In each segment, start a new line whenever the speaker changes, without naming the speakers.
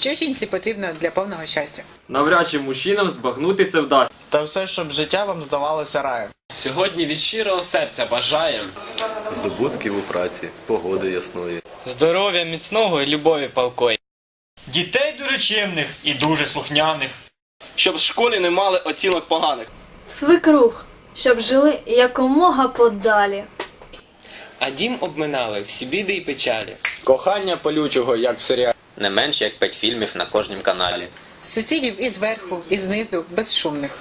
Що жінці потрібно для повного щастя?
Навряд чи мужчинам збагнути це вдасться.
Та все, щоб життя вам здавалося раєм.
Сьогодні від щирого серця бажаємо
здобутків у праці, погоди ясної.
Здоров'я міцного і любові палкої.
Дітей доречемних і дуже слухняних.
щоб в школі не мали оцінок поганих.
Свекрух, щоб жили якомога подалі.
А дім обминали всі біди і печалі.
Кохання полючого, як в серіалі.
Не менш як 5 фільмів на кожнім каналі.
Сусідів і зверху, і знизу, безшумних.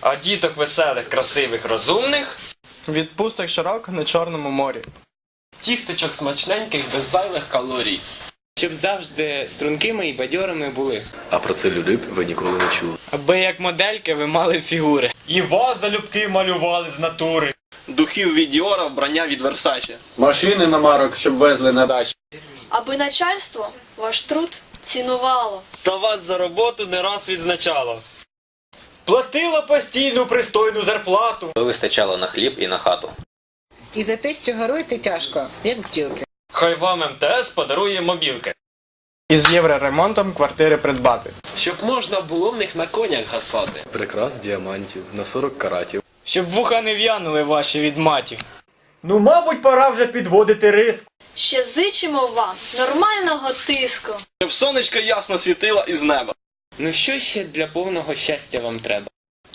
А діток веселих, красивих, розумних.
Відпусток щорок на Чорному морі.
тістечок смачненьких без зайвих калорій.
Щоб завжди стрункими і бадьорими були.
А про целюліт ви ніколи не чули.
Аби як модельки ви мали фігури.
І вас залюбки малювали з натури.
Духів від Діора, вбрання від Версачі.
Машини на марок, щоб везли на дачу.
Аби начальство ваш труд цінувало.
Та вас за роботу не раз відзначало.
Платила постійну пристойну зарплату.
Ви вистачало на хліб і на хату.
І за те, що горуєте тяжко, як бджілки.
Хай вам МТС подарує мобілки.
Із євроремонтом квартири придбати.
Щоб можна було в них на конях гасати.
Прикрас діамантів на 40 каратів.
Щоб вуха не в'янули ваші від матів.
Ну, мабуть, пора вже підводити риск.
Ще зичимо вам нормального тиску.
Щоб сонечко ясно світило із неба.
Ну що ще для повного щастя вам треба?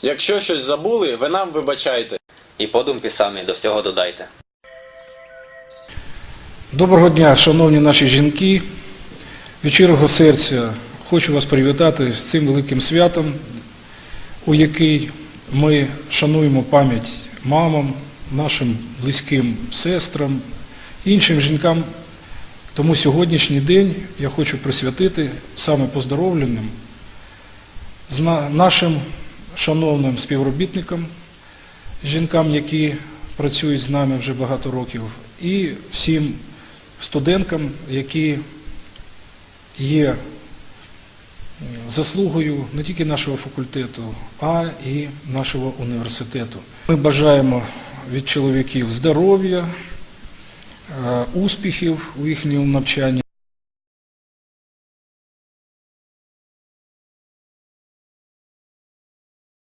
Якщо щось забули, ви нам вибачайте.
І подумки самі до всього додайте.
Доброго дня, шановні наші жінки. Від щирого серця хочу вас привітати з цим великим святом, у який ми шануємо пам'ять мамам, нашим близьким сестрам, іншим жінкам. Тому сьогоднішній день я хочу присвятити саме поздоровленням з нашим шановним співробітникам, жінкам, які працюють з нами вже багато років, і всім студенткам, які є заслугою не тільки нашого факультету, а і нашого університету. Ми бажаємо від чоловіків здоров'я, успіхів у їхньому навчанні.